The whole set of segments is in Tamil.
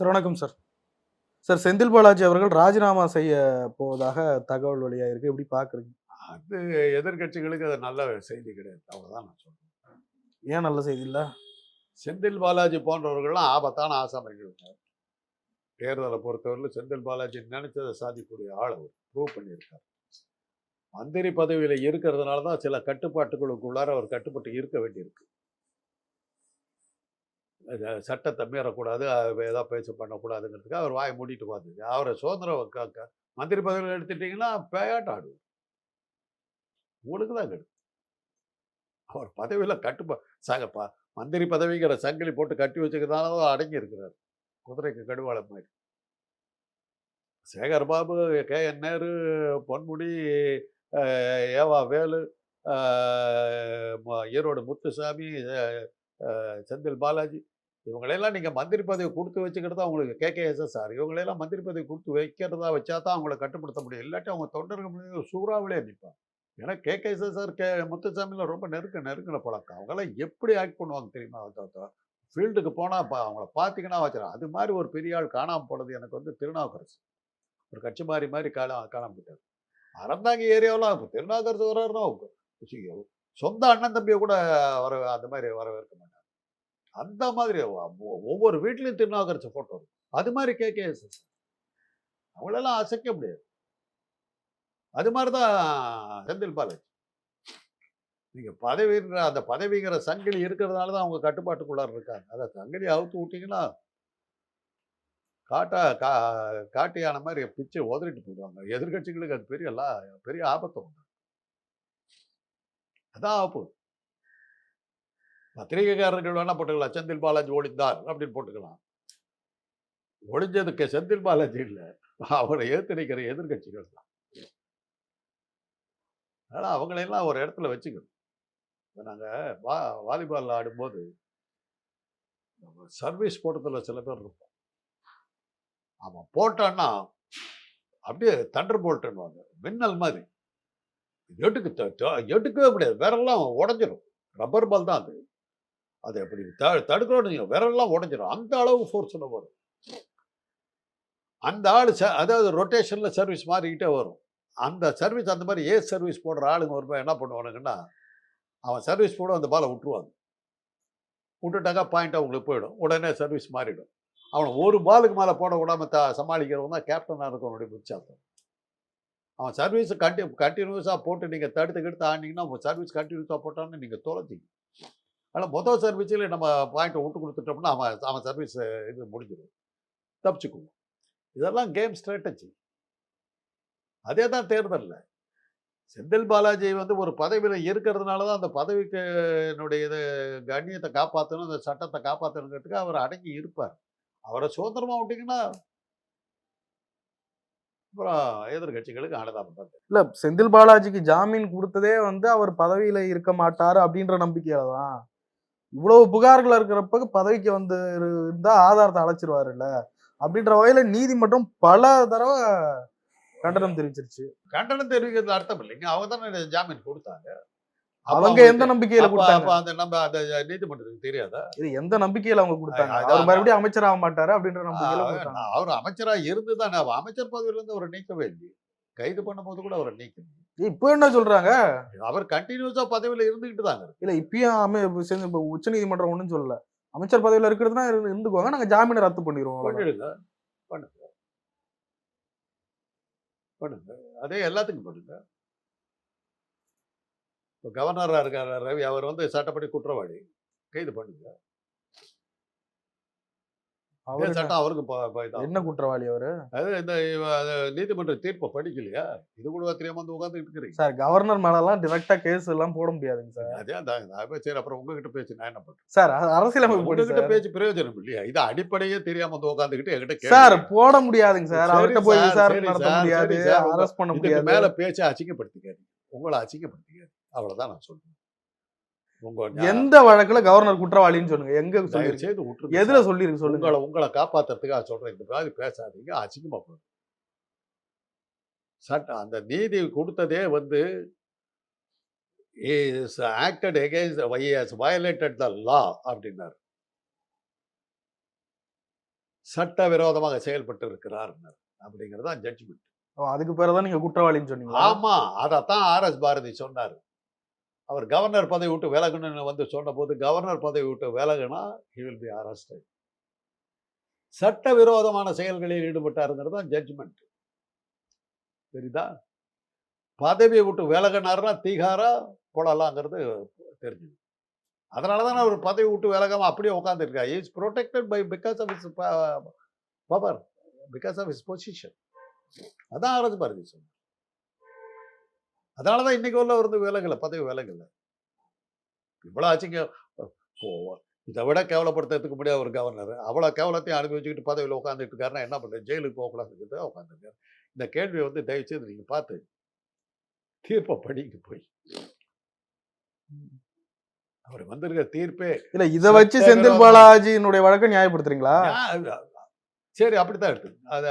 சார் வணக்கம் சார். சார் செந்தில் பாலாஜி அவர்கள் ராஜினாமா செய்ய போவதாக தகவல் வெளியாக இருக்கு எப்படி பாக்குறீங்க? அது எதிர்க்கட்சிகளுக்கு அது நல்ல செய்தி கிடையாது. அவ்வளோதான் நான் சொல்றேன். ஏன் நல்ல செய்தி இல்ல? செந்தில் பாலாஜி போன்றவர்கள்லாம் ஆபத்தான ஆசாமிகள் தேர்தலை பொறுத்தவரையில் செந்தில் பாலாஜி நினைச்சதை சாதிக்கக்கூடிய ஆள் அவர். ப்ரூவ் பண்ணியிருக்கார். மந்திரி பதவியில் இருக்கிறதுனால தான் சில கட்டுப்பாட்டுகளுக்குள்ளார அவர் கட்டுப்பட்டு இருக்க வேண்டியிருக்கு. சட்டத்தை மீறக்கூடாது அது ஏதாவது பேச்சு பண்ணக்கூடாதுங்கிறதுக்கு அவர் வாயை மூடிட்டு பார்த்துச்சு அவரை சுதந்திரம் க- மந்திரி பதவியில் எடுத்துட்டிங்கன்னா பேயாட்டம் ஆடுவார். உங்களுக்கு தான் கெடுக்கும் அவர் பதவியில் கட்டுப்பா சக ப மந்திரி பதவிங்கிற சங்கிலி போட்டு கட்டி வச்சுக்கிறதால அடங்கி இருக்கிறார். குதிரைக்கு கடுவாளம் மாதிரி. Sekar Babu K. N. Nehru Ponmudi E V Velu Erode Muthusamy Senthil Balaji இவங்களெல்லாம் நீங்கள் மந்திரி பதவி கொடுத்து வச்சுக்கிட்டு தான் அவங்களுக்கு கேகேஎஸ்எஸ்ஆர் இவங்களெல்லாம் மந்திரி பதவி கொடுத்து வைக்கிறதா வச்சா தான் அவங்கள கட்டுப்படுத்த முடியும். இல்லாட்டி அவங்க தொண்டர்கள் முடியும் சூறாவிலே நிற்பாங்க ஏன்னா கேகேஎஸ்எஸ்ஆர் கே முத்துசாமியில் ரொம்ப நெருக்க நெருங்கின பழக்கம். அவங்களாம் எப்படி ஆக்ட் பண்ணுவாங்க தெரியுமா ஃபீல்டுக்கு போனால் பா அவங்கள பார்த்தீங்கன்னா வச்சிடலாம் அது மாதிரி ஒரு பெரிய ஆள் காணாமல் போனது எனக்கு வந்து திருநாவுக்கரசு. ஒரு கட்சி மாறி மாதிரி காணா காணாமல் போயிட்டார். அறந்தாங்க ஏரியாவெலாம் இப்போ திருநாவுக்கரசு வர்றாருன்னா சொந்த அண்ணன் தம்பியை கூட வர அந்த மாதிரி வரவேற்க மாட்டாங்க அந்த மாதிரி ஒவ்வொரு வீட்லேயும் திருநாகரிச்ச ஃபோட்டோ இருக்கும் அது மாதிரி கேகேஎஸ் அவங்களெல்லாம் அசைக்க முடியாது. அது மாதிரி தான் செந்தில் பாலாஜி. நீங்கள் பதவிங்கிற அந்த பதவிங்கிற சங்கிலி இருக்கிறதுனால தான் அவங்க கட்டுப்பாட்டுக்குள்ளார இருக்காங்க. அதை சங்கிலி அவுத்து விட்டிங்கன்னா காட்டா கா காட்டியான மாதிரி பிச்சு உதறிட்டு போயிடுவாங்க. எதிர்க்கட்சிகளுக்கு அது பெரிய பெரிய ஆபத்து உண்டு. அதான் ஆப்பு பத்திரிகைக்காரர்கள் வேணா போட்டுக்கலாம். செந்தில் பாலாஜி ஒளிந்தார் அப்படின்னு போட்டுக்கலாம். ஒளிஞ்சதுக்கு செந்தில் பாலாஜி இல்லை. அவரை ஏத்து எதிர்கட்சிகள் தான். அதனால் அவங்களையெல்லாம் ஒரு இடத்துல வச்சுக்கணும். இப்போ நாங்கள் வா வாலிபால் ஆடும்போது சர்வீஸ் போட்டதில் சில பேர் இருப்போம். அவன் போட்டான்னா அப்படியே தண்டர் போல்ட்டுன்னுவாங்க மின்னல் மாதிரி. எட்டுக்கு எடுக்கவே முடியாது. வேறெல்லாம் உடஞ்சிரும். ரப்பர் பால் தான் அது. அது அப்படி த தடுக்கணும்னு நீங்க விரல்லாம் உடஞ்சிடும் அந்த அளவு ஃபோர்ஸில் வரும். அந்த ஆள் ச அதாவது ரொட்டேஷனில் சர்வீஸ் மாறிக்கிட்டே வரும். அந்த சர்வீஸ் அந்த மாதிரி ஏ சர்வீஸ் போடுற ஆளுங்க வரும்போது என்ன பண்ணுவானுங்கன்னா அவன் சர்வீஸ் போட அந்த பாலை விட்டுருவாங்க. விட்டுட்டாக்கா பாயிண்ட் அவங்களுக்கு போயிடும். உடனே சர்வீஸ் மாறிடும். அவனை ஒரு பாலுக்கு மேலே போட விடாம த சமாளிக்கிறவன் தான் கேப்டனாக இருக்கவனுடைய உற்சாகம் அவன் சர்வீஸ் கண்டி கண்டினியூஸாக போட்டு நீங்கள் தடுத்து கெடுத்து ஆனீங்கன்னா உங்கள் சர்வீஸ் கண்டினியூஸாக போட்டான்னு நீங்கள் தொலைச்சிங்க ஆனால் மொதல் சர்வீஸில் நம்ம பாயிண்ட்டை விட்டு கொடுத்துட்டோம்னா அவன் அவன் சர்வீஸ் இது முடிஞ்சிடும் தப்பிச்சுக்குவோம். இதெல்லாம் கேம் ஸ்ட்ராட்டஜி அதே தான் தேர்தலில். செந்தில் பாலாஜி வந்து ஒரு பதவியில் இருக்கிறதுனால தான் அந்த பதவிக்கு என்னுடைய இது கண்ணியத்தை காப்பாற்றணும் அந்த சட்டத்தை காப்பாற்றணுங்கிறதுக்கு அவர் அடங்கி இருப்பார். அவரை சுதந்திரமாக விட்டிங்கன்னா அப்புறம் எதிர்கட்சிகளுக்கு அனுதாபம் இல்லை செந்தில் பாலாஜிக்கு ஜாமீன் கொடுத்ததே வந்து அவர் பதவியில் இருக்க மாட்டார் அப்படின்ற நம்பிக்கையில தான் இவ்வளவு புகார்கள் இருக்கிறப்ப பதவிக்கு வந்து இரு- இருந்தா ஆதாரத்தை அழைச்சிருவாருல்ல? அப்படின்ற வகையில நீதிமன்றம் பல தடவை கண்டனம் தெரிவிச்சிருச்சு. கண்டனம் தெரிவிக்கிறது அர்த்தம் இல்லைங்க. அவங்க தானே ஜாமீன் கொடுத்தாங்க. அவங்க எந்த நம்பிக்கையில கொடுத்தாங்க? அந்த நம்ம அந்த நீதிமன்றத்துக்கு தெரியாதா? இது எந்த நம்பிக்கையில அவங்க கொடுத்தாங்க? அவர் மறுபடியும் அமைச்சர் ஆக மாட்டாரு அப்படின்ற நம்பிக்கையில அவர் அமைச்சரா இருந்து தானே அமைச்சர் பதவியில இருந்து அவரை நீக்கவே இல்லையே. கைது பண்ணும்போது கூட அவரை நீக்கணும் இப்போ என்ன சொல்றாங்க? அவர் கண்டினியூஸா பதவியில இருந்துகிட்டு தாங்க. இல்ல இப்பயும் அமை உச்ச நீதிமன்றம் ஒண்ணும் சொல்லல. அமைச்சர் பதவியில இருக்கிறதுனா இருந்து- இருந்துக்குவாங்க. நாங்க ஜாமீனை ரத்து பண்ணிடுவோம். பண்ணிடுங்க. பண்ணுங்க. பண்ணுங்க. அதே எல்லாத்துக்கும் பண்ணுங்க. இப்போ கவர்னராக இருக்கார் ரவி. அவர் வந்து சட்டப்படி குற்றவாளி. கைது பண்ணுங்க. சட்டம் அவருக்கு. என்ன குற்றவாளி அவரு? அது இந்த நீதிமன்ற தீர்ப்பை படிக்கலையா? இது கூட தெரியாம வந்து இருக்கிறீங்க. சார் கவர்னர் மேல எல்லாம் டிரெக்டா கேஸ் எல்லாம் போட முடியாதுங்க சார். அதே சரி அப்புறம் உங்ககிட்ட பேச்சு நான் என்ன பண்றேன் சார் அரசியலமைப்பு உங்ககிட்ட பேச்சு பிரயோஜனம் இல்லையா? இது அடிப்படையே தெரியாம வந்து உட்காந்துக்கிட்டு என்கிட்ட சார் போட முடியாதுங்க சார். அவர்கிட்ட போய் சார், விசாரணை சரி நடத்த முடியாது அரெஸ்ட் பண்ண முடியாது. மேல பேச்சை அசிங்கப்படுத்திக்காது உங்களை அசிங்கப்படுத்திக்காது அவ்வளவுதான் நான் சொல்றேன். எந்த வழக்குல கவர்னர் குற்றவாளின்னு சொல்லுங்க. எங்க விட்டுருங்க எதுல. சொல்லிருக்கு சொல்லுங்க. உங்களை உங்களை காப்பாத்துறதுக்காக சொல்றேன். இந்த மாதிரி பேசாதீங்க. அசிங்கமா போயிடும். சட்டம் அந்த நீதி கொடுத்ததே வந்து is acted against his violated the law அப்படின்னார். சட்டவிரோதமாக செயல்பட்டு இருக்கிறார் அப்படிங்கிறது தான் ஜட்ஜ்மெண்ட் அதுக்கு பிறகுதான் நீங்க குற்றவாளின்னு சொன்னீங்களா? ஆமா அதைத்தான் ஆர் எஸ் பாரதி சொன்னார். அவர் கவர்னர் பதவி விட்டு விலகணும்னு வந்து சொன்னபோது கவர்னர் பதவி விட்டு விலகுனா ஹி வில் பி அரஸ்டட் சட்டவிரோதமான செயல்களில் ஈடுபட்டாருங்கிறது தான் ஜட்ஜ்மெண்ட் தெரியுதா? பதவியை விட்டு விலகினார்னா தீகாரா போடலாங்கிறது தெரிஞ்சுது. அதனால தான் அவர் பதவி விட்டு விலகாம அப்படியே உட்காந்துருக்கா is protected by because of his power because of his position அதான் அரசு பாரதி சொன்னார். அதனால தான் இன்னைக்கு உள்ள வந்து விலகல பதவி விலகல இவ்வளோ ஆச்சுங்க. இதை விட கேவலப்படுத்துறதுக்கு முடியாது ஒரு கவர்னர். அவ்வளோ கேவலத்தையும் அனுபவிச்சுக்கிட்டு பதவியில் உட்காந்துட்டு இருக்காருன்னா என்ன பண்ணுறது ஜெயிலுக்கு போகக்கூடாதுங்கிறது உட்காந்துருக்காரு இந்த கேள்வியை வந்து தயவுசெய்து நீங்கள் பார்த்து தீர்ப்பை படிக்க போய். அவர் வந்திருக்க தீர்ப்பே இல்ல இத வச்சு செந்தில். பாலாஜியினுடைய வழக்கை நியாயப்படுத்துறீங்களா? நியா- சரி அப்படித்தான் இருக்கு. அது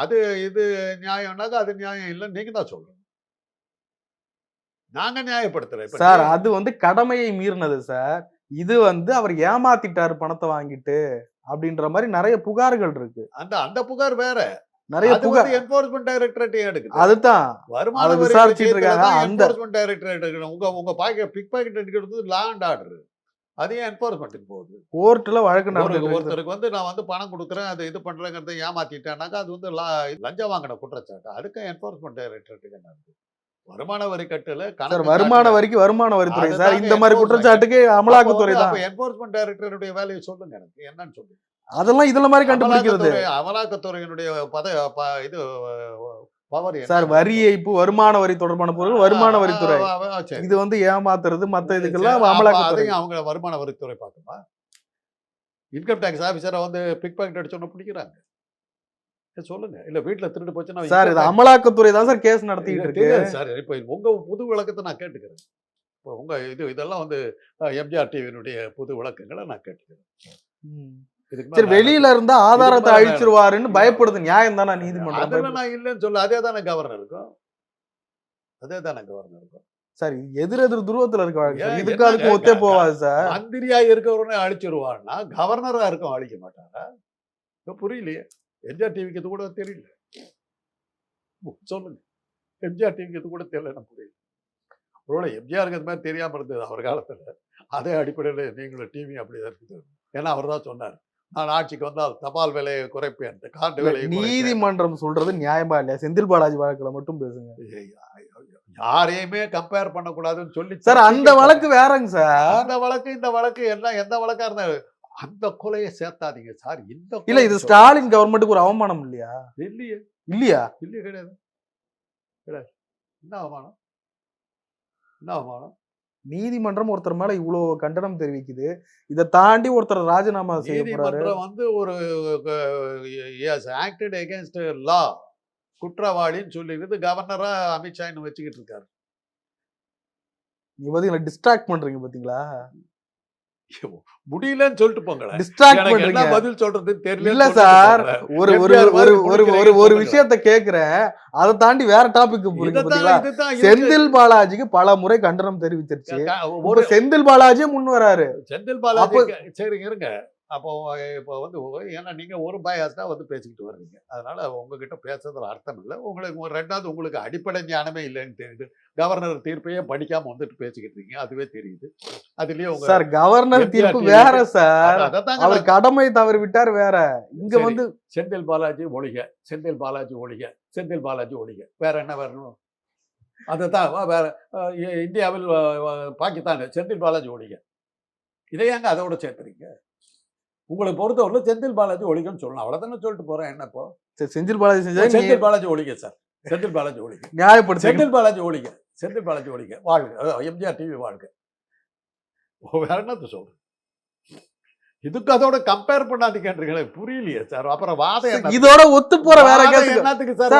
அது இது நியாயம்னாக்கா அது நியாயம் இல்லைன்னு நீங்க தான் சொல்லணும். நாங்க நியாயப்படுத்தல இப்ப சார் அது வந்து கடமையை மீறினது சார். இது வந்து அவர் ஏமாத்திட்டாரு பணத்தை வாங்கிட்டு அப்படின்ற மாதிரி நிறைய புகார்கள் இருக்கு. அந்த அந்த புகார் வேற. நிறைய புகார் என்போர்ஸ்மெண்ட் டைரக்டரேட் எடுக்குது. அதுதான். வருமான அதை வரி விசாரிச்சிட்டு இருக்காங்க. அந்த- enforcement directorate எடுக்கணும். உங்க உங்க பாக்கெட் பிக் பாக்கெட் எடுக்கிறது லா அண்ட் ஆர்டர் அதையும் என்போர்ஸ்மெண்ட்டுக்கு போகுது? கோர்ட்ல வழக்கு இருக்கு. ஒருத்தருக்கு வந்து நான் வந்து பணம் கொடுக்குறேன் அது இது பண்றேங்கிறத ஏமாத்திட்டேன்னாக்கா அது வந்து லா- லஞ்சம் வாங்கின குற்றச்சாட்டு. அதுக்கு என்போர்ஸ்மெண்ட் டைரக்டரேட்டுக்கு இருக்கு? வருமான வரி கட்டுல சார் வருமான வரிக்கு வருமான வரித்துறை சார். இந்த மாதிரி. குற்றச்சாட்டுக்கு அமலாக்கத்துறை தான் என்போர்ஸ்மெண்ட் டைரக்டருடைய வேலையை சொல்லுங்க எனக்கு. என்னன்னு சொல்லுங்க அதெல்லாம் இதுல மாதிரி கண்டுபிடிக்கிறது. அமலாக்கத்துறை அமலாக்கத்துறையினுடைய பத இது பவர் சார் வரி ஏய்ப்பு வருமான வரி தொடர்பான பொருள் வருமான வரித்துறை இது வந்து ஏமாத்துறது மத்த இதுக்கெல்லாம் அமலாக்கத்துறை. அவங்க வருமான வரித்துறை பார்க்குமா இன்கம் டேக்ஸ் ஆபீசரை வந்து பிக் பாக்கெட் அடிச்சோன்னு பிடிக்கிறாங்க. சொல்லுங்க. இல்ல வீட்டுல திருடு போச்சுன்னா சார் இது அமலாக்கத்துறை தான் சார் கேஸ் நடத்திட்டு இருக்கு. சார். இப்ப உங்க புது விளக்கத்தை நான் கேட்டுக்கிறேன். இப்போ உங்க இது இதெல்லாம் வந்து எம்ஜிஆர் டிவியினுடைய புது விளக்கங்களை நான் கேட்டுக்கிறேன். சரி வெளியில இருந்தா ஆதாரத்தை அழிச்சிருவாருன்னு பயப்படுது. நியாயம் தானே நீதிமன்றம் நான் இல்லைன்னு சொல்ல அதே தானே கவர்னர் இருக்கும் அதே தானே கவர்னர் இருக்கும் சார் இது எதிர் எதிர் துருவத்துல இருக்க வழக்கு இதுக்கு அதுக்கு ஒத்தே போவாது சார். மந்திரியா இருக்கிறவனே அழிச்சிருவான்னா கவர்னரா இருக்கும் அழிக்க மாட்டாரா? இப்ப புரியலையே. எம்ஜிஆர் டிவிக்கு இது கூட தெரியல. சொல்லுங்க. எம்ஜிஆர் டிவிக்கு இது கூட தெரியல எனக்கு புரியல. ஒருவேளை எம்ஜிஆருக்கு அது மாதிரி தெரியாம இருந்தது அவர் காலத்துல. அதே அடிப்படையில் நீங்களும் டிவி அப்படிதான் இருக்குது. ஏன்னா அவர் தான் சொன்னார். நான் ஆட்சிக்கு வந்தால் தபால் விலையை குறைப்பேன் காட்டு விலையை. நீதிமன்றம் சொல்றது நியாயமா இல்லையா? செந்தில் பாலாஜி வழக்குல மட்டும் பேசுங்க. யாரையுமே கம்பேர் பண்ணக்கூடாதுன்னு சொல்லி சார் அந்த வழக்கு வேறங்க சார். அந்த வழக்கு இந்த வழக்கு எல்லாம் எந்த வழக்கா இருந்தா அந்த கொலையை சேர்த்தாதீங்க சார். இந்த இல்ல இது ஸ்டாலின் கவர்மெண்ட்டுக்கு ஒரு அவமானம் இல்லையா? இல்லையே. இல்லையா? இல்லையே கிடையாது. கிடையாது. என்ன அவமானம்? என்ன அவமானம்? நீதிமன்றம் ஒருத்தர் மேல இவ்வளவு கண்டனம் தெரிவிக்குது. இதை தாண்டி ஒருத்தர் ராஜினாமா செய்ய போறாரு. நீதிமன்றம் வந்து ஒரு ஆக்டட் அகேன்ஸ்ட் லா குற்றவாளின்னு சொல்லிட்டு கவர்னரா அமித்ஷா இன்னும் வச்சுக்கிட்டு இருக்காரு. நீங்க பாத்தீங்களா டிஸ்ட்ராக்ட் பண்றீங்க பாத்தீங்களா? முடியலன்னு சொல்லிட்டு போங்களேன். டிஸ்ட்ராக்ட் பண்றீங்க பதில் சொல்றது தெரியல இல்ல சார் ஒரு ஒரு ஒரு ஒரு ஒரு. விஷயத்த கேக்குறேன். அதை தாண்டி வேற டாபிக் போறீங்க. செந்தில் பாலாஜிக்கு பல முறை கண்டனம் தெரிவிச்சிருச்சு. ஒரு செந்தில் பாலாஜியும் முன் வராரு. செந்தில் பாலாஜி அப்போ- கே- சரி இருங்க. அப்போ இப்போ வந்து ஏன்னா நீங்க ஒரு பயாஸ் தான் வந்து பேசிக்கிட்டு வர்றீங்க. அதனால உங்ககிட்ட பேசுறதுல அர்த்தம் இல்லை. உங்களுக்கு ரெண்டாவது உங்களுக்கு அடிப்படை ஞானமே இல்லைன்னு தெரியுது. கவர்னர் தீர்ப்பையே படிக்காம வந்துட்டு பேசிக்கிட்டு இருக்கீங்க? அதுவே தெரியுது. அதுலயே உங்க சார் கவர்னர் தீர்ப்பு வேற சார் அவர் கடமை தவறி விட்டார் வேற. இங்க. வந்து செந்தில் பாலாஜி ஒழிக செந்தில் பாலாஜி ஒழிக செந்தில் பாலாஜி ஒழிக வேற என்ன வரணும்? அதுதான் வேற இந்தியாவில் பாகிஸ்தான் செந்தில் பாலாஜி ஒழிக இதை ஏங்க அதோட சேர்த்துறீங்க? உங்களை பொறுத்தவரை செந்தில் பாலாஜி ஒழிகன்னு சொல்லலாம் அவ்வளவுதானே சொல்லிட்டு போறேன். என்ன இப்போ? சரி, செந்தில் பாலாஜி செஞ்சா செந்தில் பாலாஜி ஒழிக சார். செந்தில் பாலாஜி ஒழிக நியாயப்படுத்தி செந்தில் பாலாஜி ஒழிக செந்தில் பாலாஜி ஒழிக வாழ்க. எம்ஜிஆர் டிவி வாழ்க. வேற என்னத்த சொல்றேன் இதுக்கு அதோட கம்பேர் பண்ணாதீங்கன்றீங்களே புரியலையே சார் அப்புறம் வாதம் இதோட ஒத்து போற வேற என்னத்துக்கு சார்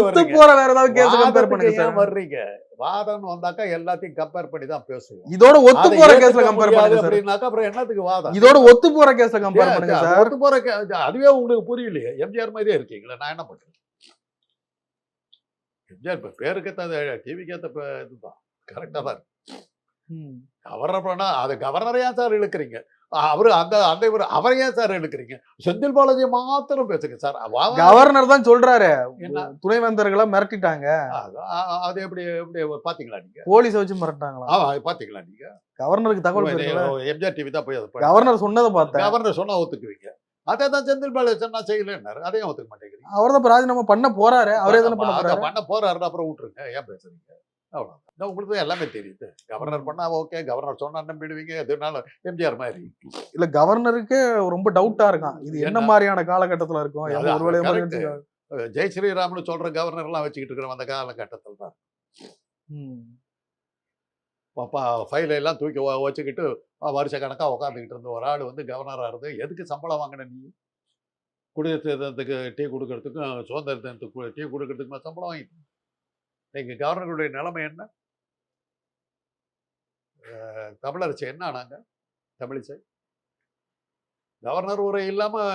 ஒத்து? போற வேற ஏதாவது கேஸ் கம்பேர் பண்ணுங்க சார் வர்றீங்க? வாதம்னு வந்தாக்கா எல்லாத்தையும் கம்பேர் பண்ணி தான் பேசுவோம். இதோட ஒத்து போற கேஸ்ல கம்பேர் பண்ணுங்க சார் அப்படின்னாக்கா அப்புறம் என்னத்துக்கு வாதம்? இதோட ஒத்து போற கேஸ்ல கம்பேர் பண்ணுங்க சார் ஒத்து போற அதுவே உங்களுக்கு புரியலையே. எம்ஜிஆர் மாதிரியே இருக்கீங்களா நான் என்ன பண்றேன் எம்ஜிஆர் இப்ப ஏத்த பே- இதுதான். கரெக்டா தான் இருக்கு. கவர்னர் பண்ணா அது கவர்னரையா சார் இழுக்கிறீங்க? அவரு அந்த அந்த இவர் அவரை ஏன் சார் எடுக்கிறீங்க? செந்தில் பாலாஜியை மாத்திரம் பேசுங்க சார். கவர்னர் தான் சொல்றாரு. துணைவேந்தர்களை மிரட்டிட்டாங்க. அது எப்படி எப்படி பாத்தீங்களா நீங்க? போலீஸ வச்சு மிரட்டாங்களா ஆமா பாத்தீங்களா நீங்க? கவர்னருக்கு தகவல் எம்ஜிஆர் டிவி தான் போய் அதை கவர்னர் சொன்னதை பார்த்தேன். கவர்னர் சொன்னா ஒத்துக்குவீங்க. அதே தான் செந்தில் பாலாஜி சொன்னா செய்யலன்னாரு. அதையும் ஒத்துக்க மாட்டேங்கிறீங்க. அவர் தான் ராஜினாமா பண்ண போறாரு. அவரே தானே பண்ண பண்ண போறாரு அப்புறம் விட்டுருங்க. ஏன் பேசுறீங்க? இதான் உங்களுக்கு தான் எல்லாமே தெரியுது. கவர்னர் பண்ணா ஓகே கவர்னர் சொன்னா நம்பிடுவீங்க எதுனாலும் எம்ஜிஆர் மாதிரி. இல்ல கவர்னருக்கு ரொம்ப டவுட்டா இருக்கான். இது என்ன? மாதிரியான காலகட்டத்துல இருக்கும்? ஒருவேளை ஜெய் ஸ்ரீராம்னு சொல்ற கவர்னர் எல்லாம் வச்சுக்கிட்டு இருக்கிற அந்த காலகட்டத்தில் தான். பாப்பா ஃபைல எல்லாம் தூக்கி வச்சுக்கிட்டு வருஷ கணக்காக உட்காந்துக்கிட்டு இருந்த ஒரு ஆள் வந்து கவர்னராக இருந்து எதுக்கு சம்பளம் வாங்கின நீ? குடியரசுக்கு டீ கொடுக்கறதுக்கும் சுதந்திர தினத்துக்கு டீ கொடுக்கறதுக்குமா சம்பளம் வாங்கிட்டு? இன்னைக்கு கவர்னருடைய நிலைமை என்ன? அஹ் தமிழரசு என்ன ஆனாங்க? தமிழிசை? கவர்னர் உரை இல்லாமல்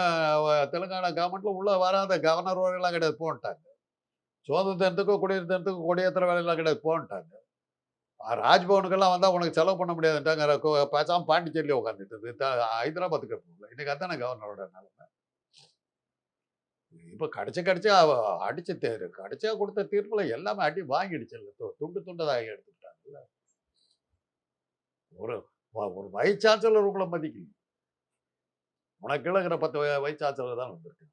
தெலுங்கானா கவர்மெண்ட்ல உள்ளே வராத கவர்னர் உரையெல்லாம் கிடையாது போன்ட்டாங்க. சுதந்திர தினத்துக்கும் குடியரசு தினத்துக்கும் கொடியேற்ற வேலையெல்லாம் கிடையாது போன்ட்டாங்க. ராஜ்பவனுக்கெல்லாம் வந்தால் உனக்கு செலவு பண்ண முடியாதுன்ட்டாங்க பேசாமல் பாண்டிச்சேரியில் பாண்டிச்சேரியில உட்காந்துட்டு ஹைதராபாத்துக்கு போகல. இன்னைக்கு அதானே கவர்னரோட நிலைமை? இப்ப கடிச்சு கடிச்சு அடிச்ச தேர் கடிச்சா கொடுத்த தீர்ப்புல எல்லாமே அடி வாங்கிடுச்சுல்ல. து- துண்டு துண்டதாக எடுத்துக்கிட்டாங்கல்ல. ஒரு ஒரு வைஸ் சான்சலர் உங்களை மதிக்கல உனக்கு இருக்கிற பத்து வைஸ் சான்சலர் தான் வந்திருக்கு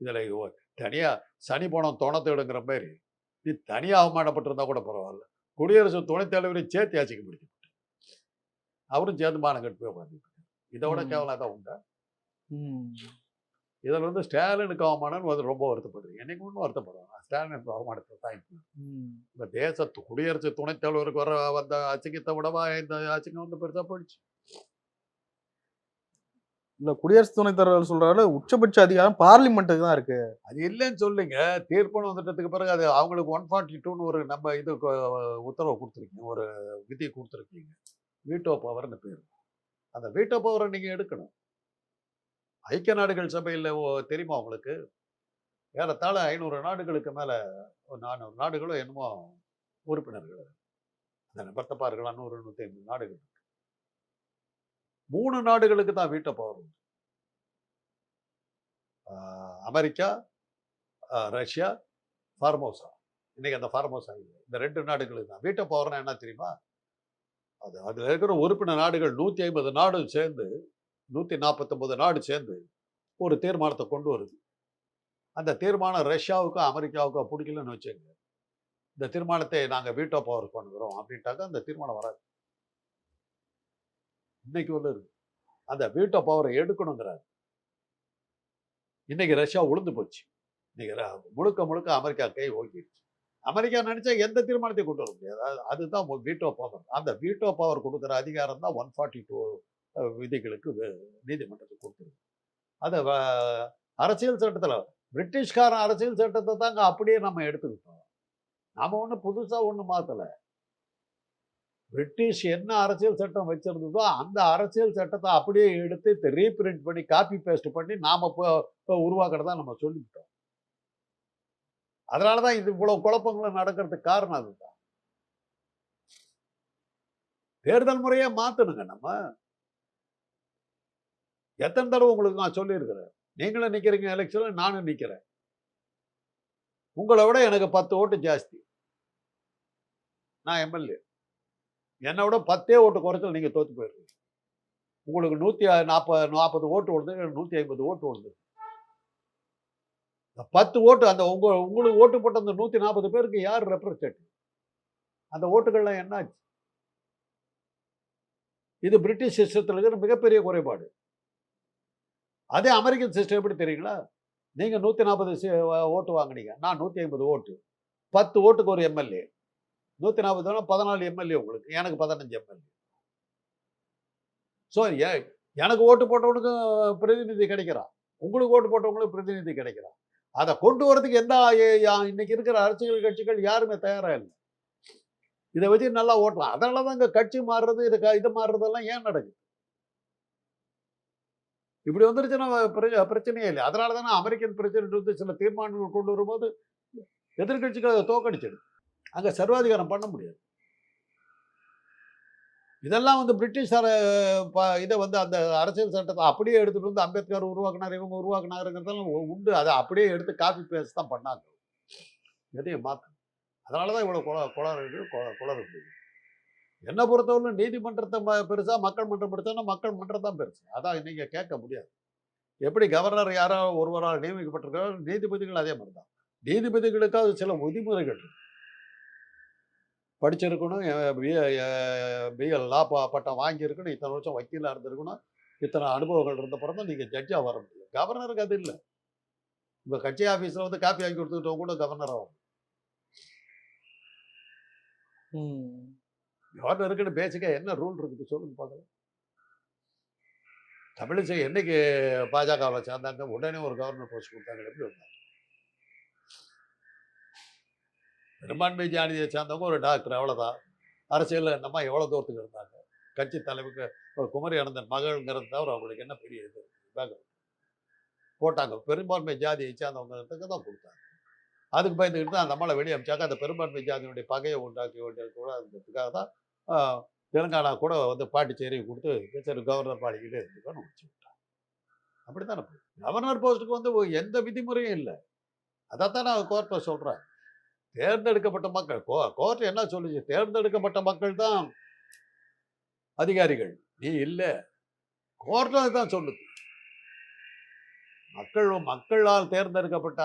இதுல தனியா சனி போனம் தொணத்தேடுங்கிற மாதிரி நீ தனியா அவமானப்பட்டிருந்தா கூட பரவாயில்ல. குடியரசு துணைத் தலைவரை சேர்த்து யாச்சிக்க முடியும் அவரும் சேர்ந்து மானம் கட்டு போய் உட்காந்துட்டு இதோட ம். கேவலம் தான் உண்டா. இதில் வந்து ஸ்டாலினுக்கு அவமானம்னு வந்து ரொம்ப வருத்தப்படுறீங்க. என்னைக்கு ஒன்றும் வருத்தப்படுவாங்க ஸ்டாலினுக்கு அவமானத்தை தான். இந்த தேசத்து குடியரசு துணைத் தலைவருக்கு வர வந்த அச்சிங்கத்தை விடவா இந்த அச்சிங்கம் வந்து பெருசா போயிடுச்சு. இல்ல குடியரசு துணைத் தலைவர் சொல்றாரு உச்சபட்ச அதிகாரம் பார்லிமெண்ட்டுக்கு தான் இருக்கு. அது இல்லைன்னு சொல்லுங்க. தீர்ப்புன்னு வந்துட்டதுக்கு பிறகு அது அவங்களுக்கு ஒன் ஃபார்ட்டி டூன்னு ஒரு நம்ம இது உத்தரவு கொடுத்துருக்கீங்க. ஒரு விதி கொடுத்துருக்கீங்க. வீட்டோ பவர்னு பேர். அந்த வீட்டோ பவரை நீங்க எடுக்கணும். ஐக்கிய நாடுகள் சபையில் தெரியுமா உங்களுக்கு? ஏறத்தாழ ஐநூறு நாடுகளுக்கு மேலே ஒரு நானூறு நாடுகளும் என்னமோ உறுப்பினர்கள். அந்த நிபர்த்தப்பார்களா நூறு நூற்றி ஐம்பது நாடுகள். இருக்கு. மூணு நாடுகளுக்கு தான் வீட்டை பவர் உண்டு. America Russia Formosa. இன்னைக்கு அந்த ஃபார்மோசா இல்லை. இந்த ரெண்டு நாடுகளுக்கு தான். வீட்டை பவர்னா என்ன தெரியுமா? அது அதில் இருக்கிற உறுப்பினர் நாடுகள் நூற்றி ஐம்பது நாடும் சேர்ந்து நூற்றி நாற்பத்தொம்பது நாடு சேர்ந்து ஒரு தீர்மானத்தை கொண்டு வருது. அந்த தீர்மானம் ரஷ்யாவுக்கும் அமெரிக்காவுக்கும் பிடிக்கலன்னு வச்சுங்க இந்த தீர்மானத்தை நாங்கள் வீட்டோ பவர் பண்ணுகிறோம் அப்படின்ட்டாக்க அந்த தீர்மானம் வராது. இன்னைக்கு ஒன்று இருக்கு. அந்த வீட்டோ பவரை எடுக்கணுங்கிறார். இன்னைக்கு ரஷ்யா உளுந்து போச்சு. இன்னைக்கு முழுக்க முழுக்க அமெரிக்கா கை ஓங்கிடுச்சு அமெரிக்கா நினைச்சா எந்த தீர்மானத்தையும் கொண்டு வர முடியாது. அதுதான் வீட்டோ பவர் அந்த வீட்டோ பவர் கொடுக்குற அதிகாரம் தான் ஒன் ஃபார்ட்டி டூ விதிகளுக்கு நீதிமன்றத்தை நீதிமன்றத்துக்கு கொடுத்துருக்கு அதை வ- அரசியல் சட்டத்தில் பிரிட்டிஷ்காரன் அரசியல் சட்டத்தை தாங்க அப்படியே நம்ம எடுத்துக்கிட்டோம். நாம ஒன்றும் புதுசாக ஒன்றும் மாற்றலை பிரிட்டிஷ் என்ன அரசியல் சட்டம் வச்சிருந்ததோ அந்த அரசியல் சட்டத்தை அப்படியே எடுத்து ரீபிரிண்ட் பண்ணி காப்பி பேஸ்ட் பண்ணி நாம இப்போ இப்போ உருவாக்குறதா நம்ம சொல்லிவிட்டோம் அதனால தான் இது இவ்வளவு குழப்பங்களும் நடக்கிறதுக்கு காரணம் அதுதான். தேர்தல் முறையை மாற்றணுங்க நம்ம. எத்தனை தடவை உங்களுக்கு நான் சொல்லியிருக்கிறேன்? நீங்களும் நிற்கிறீங்க எலெக்ஷனில் நானும் நிற்கிறேன் உங்களை விட எனக்கு பத்து ஓட்டு ஜாஸ்தி. நான் எம்எல்ஏ. என்னை விட பத்தே ஓட்டு குறைச்சல் நீங்கள் தோற்று போயிருக்கீங்க. உங்களுக்கு நூற்றி நாற்பது நாற்பது ஓட்டு விழுது எனக்கு நூற்றி ஐம்பது ஓட்டு விழுது இந்த பத்து ஓட்டு அந்த உங்க உங்களுக்கு ஓட்டு போட்ட அந்த நூற்றி நாற்பது பேருக்கு யார் ரெப்ரசன்டேட்டிவ் அந்த ஓட்டுகள்லாம் என்னாச்சு? இது பிரிட்டிஷ் சிஸ்டத்தில் இருக்கிற மிகப்பெரிய குறைபாடு. அதே அமெரிக்கன் சிஸ்டம் எப்படி தெரியுங்களா? நீங்க நூத்தி நாற்பது ஓட்டு வாங்குனீங்க. நான் நூத்தி ஐம்பது ஓட்டு. பத்து ஓட்டுக்கு ஒரு எம்எல்ஏ. நூத்தி நாற்பது பதினாலு எம்எல்ஏ உங்களுக்கு. எனக்கு பதினஞ்சு எம்எல்ஏ. ஸோ எனக்கு ஓட்டு போட்டவனுக்கும் பிரதிநிதி கிடைக்கிறான் உங்களுக்கு ஓட்டு போட்டவங்களுக்கு பிரதிநிதி கிடைக்கிறான் அதை கொண்டு வரதுக்கு எந்த இன்னைக்கு இருக்கிற அரசியல் கட்சிகள் யாருமே தயாராக இல்லை. இதை வச்சு நல்லா ஓட்டலாம். அதனால தான் இங்கே கட்சி மாறுறது இது இது மாறுறதெல்லாம் ஏன் நடக்குது? இப்படி வந்துருச்சுன்னா பிரச்ச பிரச்சனையே இல்லை. அதனால தானே அமெரிக்கன் பிரசிடென்ட் வந்து சில தீர்மானங்கள் கொண்டு வரும்போது எதிர்கட்சிகள் அதை தோக்கடிச்சிடு அங்கே சர்வாதிகாரம் பண்ண முடியாது. இதெல்லாம் வந்து பிரிட்டிஷ் ப- இதை வந்து அந்த அரசியல் சட்டத்தை அப்படியே எடுத்துகிட்டு வந்து அம்பேத்கர் உருவாக்குனார் இவங்க உருவாக்குனாருங்கிறதெல்லாம் உண்டு. அதை அப்படியே எடுத்து காப்பி பேஸ்ட் தான் பண்ணாங்க. எதையும் மாற்று அதனால தான் இவ்வளோ குள குளறுது குளறுது என்னை பொறுத்தவரை நீதிமன்றத்தை ம- பெருசா மக்கள் மன்றம் பெருசானா மக்கள் மன்றம் தான் பெருசு. அதான் நீங்க கேட்க முடியாது. எப்படி கவர்னர் யாரோ ஒருவரால் நியமிக்கப்பட்டிருக்காரோ நீதிபதிகள் அதே மாதிரி தான். நீதிபதிகளுக்காக சில விதிமுறைகள் படிச்சிருக்கணும் பிஎல் லா பட்டம் வாங்கியிருக்கணும் இத்தனை வருஷம் வக்கீலாக இருந்திருக்கணும் இத்தனை அனுபவங்கள் இருந்த பிறகு தான் நீங்கள் ஜட்ஜாக வர முடியும். கவர்னருக்கு அது இல்லை. இப்போ கட்சி ஆஃபீஸில் வந்து காப்பி வாங்கி கொடுத்துக்கிட்டவங்க கூட கவர்னர் ஆகும் கவர்னருக்குன்னு பேசிக்காக என்ன ரூல் இருக்குது சொல்லுங்க பார்க்கலாம். தமிழிசை என்னைக்கு பாஜகவில் சேர்ந்தாங்க? உடனே ஒரு கவர்னர் போஸ்ட் கொடுத்தாங்க எப்படி வந்தாங்க பெரும்பான்மை ஜாதியை சேர்ந்தவங்க ஒரு டாக்டர் அவ்வளோதான் அரசியலில் என்னம்மா எவ்வளோ தூரத்துக்கு இருந்தாங்க? கட்சி தலைவருக்கு ஒரு குமரி அனந்தன் மகள்ங்கிறது தவிர அவங்களுக்கு என்ன பெரிய இது? பேக்ரவுண்ட் போட்டாங்க. பெரும்பான்மை ஜாதியை சேர்ந்தவங்கிறதுக்கு தான் கொடுத்தாங்க. அதுக்கு பயந்துக்கிட்டு தான் அந்த அம்மாவை வெளியே அமைச்சாக்க அந்த பெரும்பான்மை ஜாதியினுடைய பகையை உண்டாக்கி வேண்டியது கூட இருந்ததுக்காக தான் தெலுங்கானா கூட வந்து பாண்டிச்சேரி கொடுத்து சரி கவர்னர் பாடிக்கிட்டே இருந்துக்கன்னு வச்சு விட்டாங்க அப்படித்தானே கவர்னர் போஸ்ட்டுக்கு வந்து எந்த விதிமுறையும் இல்லை. அதைத்தான் நான் கோர்ட்டில் சொல்கிறேன் தேர்ந்தெடுக்கப்பட்ட மக்கள் கோ கோர்ட் என்ன சொல்லுச்சு? தேர்ந்தெடுக்கப்பட்ட மக்கள் தான் அதிகாரிகள். நீ இல்லை. கோர்ட்டில் தான் சொல்லுது. மக்கள் மக்களால் தேர்ந்தெடுக்கப்பட்ட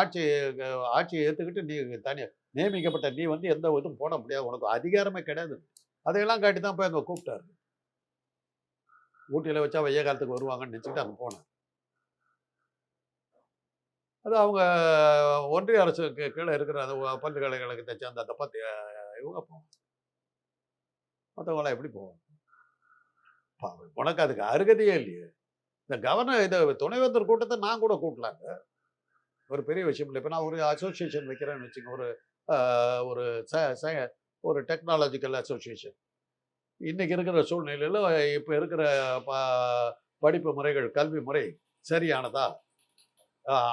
ஆட்சி ஆட்சியை ஏற்றுக்கிட்டு நீ தனி நியமிக்கப்பட்ட நீ வந்து எந்த இதுவும் போட முடியாது. உனக்கு அதிகாரமே கிடையாது. அதையெல்லாம் காட்டி தான் போய் அங்கே கூப்பிட்டாரு. ஊட்டியில் வச்சா வெய்ய காலத்துக்கு வருவாங்கன்னு நினச்சிக்கிட்டு அங்கே போனேன் அது அவங்க ஒன்றிய அரசுக்கு கீழே இருக்கிற அந்த பல்கலைக்கழகத்தை சேர்ந்த அந்த பத்து இவங்க போவோம் மற்றவங்களாம் எப்படி போவாங்க? உனக்கு அதுக்கு அருகதையே இல்லையே. இந்த கவர்னர் இந்த துணைவேந்தர் கூட்டத்தை நான் கூட கூட்டலாங்க ஒரு பெரிய விஷயம் இல்லை. இப்போ நான் ஒரு அசோசியேஷன் வைக்கிறேன்னு வச்சுங்க ஒரு ஒரு ச- ச- ஒரு டெக்னாலஜிக்கல் அசோசியேஷன் இன்றைக்கி இருக்கிற சூழ்நிலையில் இப்போ இருக்கிற ப- படிப்பு முறைகள் கல்வி முறை சரியானதா?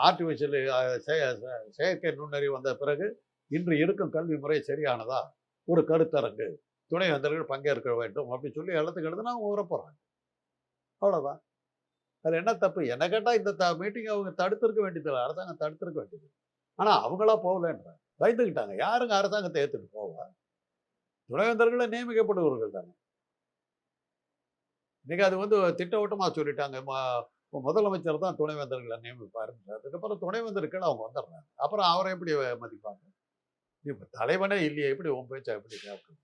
ஆர்டிஃபிஷியல் செயற்கை நுண்ணறிவு வந்த பிறகு இன்று இருக்கும் கல்வி முறை சரியானதா? ஒரு கருத்தரங்கு. துணைவேந்தர்கள் பங்கேற்க வேண்டும். அப்படின்னு சொல்லி எல்லாத்துக்கு எழுதுனா அவங்க வர போகிறாங்க அவ்வளோதான் அது என்ன தப்பு? என்ன கேட்டால் இந்த த மீட்டிங் அவங்க தடுத்திருக்க வேண்டியதில்லை அரசாங்கம் தடுத்திருக்க வேண்டியது ஆனால் அவங்களா போகலன்ற. பயந்துக்கிட்டாங்க யாருங்க அரசாங்கத்தை ஏற்றுட்டு போவா? துணைவேந்தர்களை நியமிக்கப்படுபவர்கள் தானே. இன்னைக்கு அது வந்து திட்டவட்டமாக சொல்லிட்டாங்க. முதலமைச்சர் தான் துணைவேந்தர்களை நியமிப்பாருன்ற அதுக்கப்புறம் துணைவேந்தர்கள் அவங்க வந்துடுறாங்க. அப்புறம் அவரை எப்படி மதிப்பாங்க? இப்போ தலைவனே இல்லையே. எப்படி உன் பேச்சா எப்படி கேட்கணும்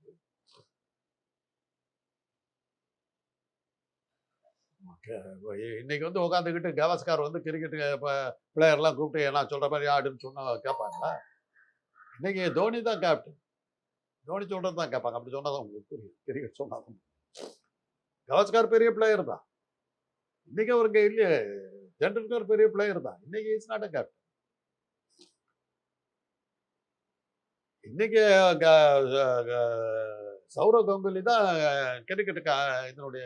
இன்னைக்கு வந்து உட்காந்துக்கிட்டு கவாஸ்கார் வந்து கிரிக்கெட் பிளேயர்லாம் கூப்பிட்டு நான் சொல்கிற மாதிரி ஆடுன்னு சொன்னால் கேட்பாங்களா? இன்னைக்கு தோனி தான் கேப்டன் தோனி சொல்கிறது தான் கேட்பாங்க. அப்படி சொன்னால் தான் உங்களுக்கு புரியும். கிரிக்கெட் சொன்னால் தான் கவாஸ்கார் பெரிய பிளேயர் தான். இன்னைக்கு அவருக்கு இல்லையே டெண்டுல்கர் பெரிய பிளேயர் தான். இன்னைக்கு இஸ் நாட் அ கேப்டன் இன்னைக்கு க- க- சௌரவ் கங்குலி தான் கிரிக்கெட் இதனுடைய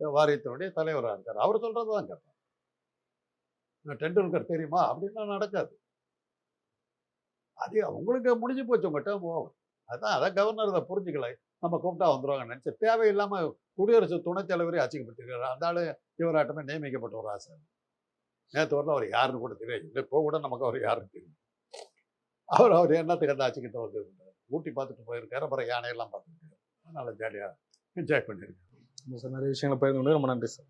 வாரியத்தினுடைய தலைவராக இருக்கார். அவர் சொல்கிறது தான் கேட்பேன். டெண்டுல்கர் தெரியுமா? அப்படின்னா நடக்காது. அது உங்களுக்கு முடிஞ்சு போச்சு உங்கள் டேர்ம் ஓவர் அதான் அதான் கவர்னர் அதை புரிஞ்சுக்கல. நம்ம கூப்பிட்டா வந்துருவாங்க நினச்சி தேவையில்லாம குடியரசு துணைத் தலைவரே அச்சிக்கப்பட்டிருக்காரு அந்த ஆளு இவராட்டமே நியமிக்கப்பட்ட ஒரு ஆசை நேற்று வரல அவர் யாருன்னு கூட தெரியாது இப்போ கூட நமக்கு அவர் யாருன்னு தெரியும் அவர் அவர் என்னத்துக்கு அந்த ஆட்சிக்கிட்ட வந்து ஊட்டி பார்த்துட்டு போயிருக்காரு. அப்புறம் யானையெல்லாம் பார்த்துருக்காரு அதனால ஜாலியாக என்ஜாய் பண்ணியிருக்காரு. சார் நிறைய விஷயங்களை பகிர்ந்து கொண்டு ரொம்ப நன்றி சார்.